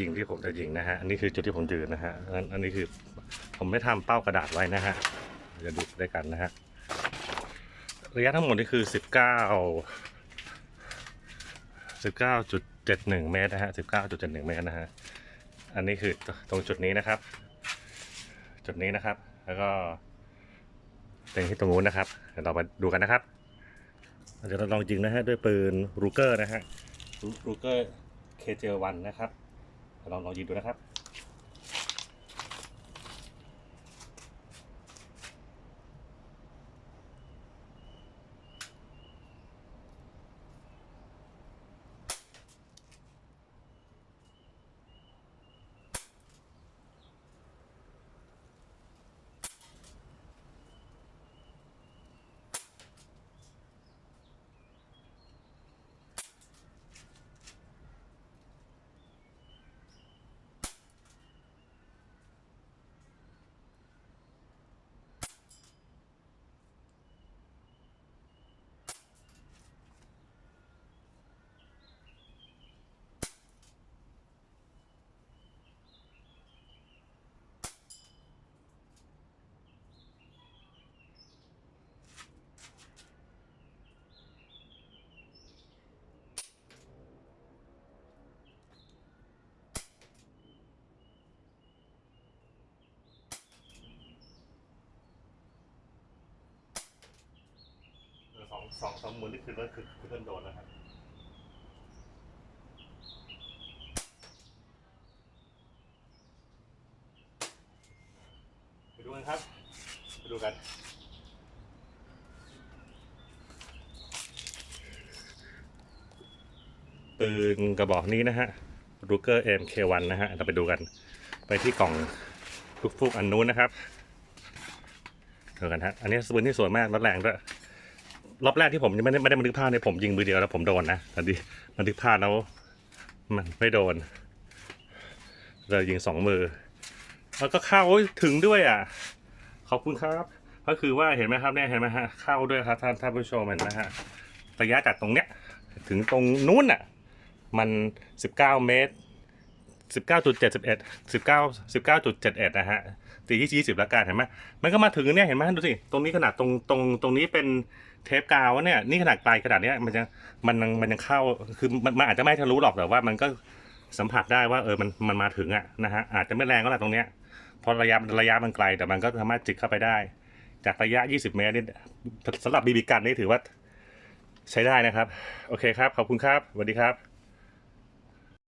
ยิงที่ผมจะยิงนะฮะ อันนี้คือจุดที่ผมยืนนะฮะอันอันนี้คือผมไม่ทำเป้ากระดาษไว้นะฮะจะดูด้วยกันนะฮะ ระยะทั้งหมดนี่คือสิบเก้าสิบเก้าจุดเจ็ดหนึ่งเมตรนะฮะสิบเก้าจุดเจ็ดหนึ่งเมตรนะฮะ อันนี้คือตรงจุดนี้นะครับ จุดนี้นะครับ แล้วก็เป็นที่ตรงนู้นนะครับ เดี๋ยวเรามาดูกันนะครับเดี๋ยวเราลองยิงนะฮะด้วยปืนรูเกอร์นะฮะรูเกอร์ KJ1 นะครับ ลองลองยิงดูนะครับ สองสองสองมือนี่คือว่าคือคือเพื่นโดนนะครับไปดูกันครับไปดูกันปืนกระบอกนี้นะฮะรูเกอร์ MK1 นะฮะเราไปดูกัน ไปที่กล่องฟุกฟุกๆอันนู้นนะครับดูกันฮะอันนี้ปืนที่สวยมากรถแรงด้วย รอบแรกที่ผมยังไม่ได้ไม่ได้บันทึกภาพเนี่ยผมยิงมือเดียวแล้วผมโดนนะแต่ดีบันทึกภาพแล้วมันไม่โดนเลยยิงสองมือ แล้วก็เข้าถึงด้วยอะ ขอบคุณครับ ก็คือว่าเห็นไหมครับเนี่ยเห็นไหมฮะเข้าด้วยครับท่านท่านผู้ชมเห็นไหมฮะระยะจากตรงเนี้ย ถึงตรงนู้นอะ มันสิบเก้าเมตร สิบเก้าจุดเจ็ดสิบเอ็ดสิบเก้าสิบเก้าจุดเจ็ดเอ็ดนะฮะตียี่ยี่สิบละกันเห็นไหมมันก็มาถึงเนี่ยเห็นไหมดูสิตรงนี้ขนาดตรงตรงตรงนี้เป็นเทปกาวเนี่ยนี่ขนาดไกลขนาดเนี้ยมันยังมันยังมันยังเข้าคือมันมันอาจจะไม่ทะลุหรอกแต่ว่ามันก็สัมผัสได้ว่าเออมันมันมาถึงอะนะฮะอาจจะไม่แรงก็แหละตรงเนี้ยเพราะระยะระยะมันไกลแต่มันก็สามารถจิกเข้าไปได้ จากระยะ 20 เมตรนี่สำหรับบีบีกันนี่ถือว่าใช้ได้นะครับ โอเคครับ ขอบคุณครับสวัสดีครับ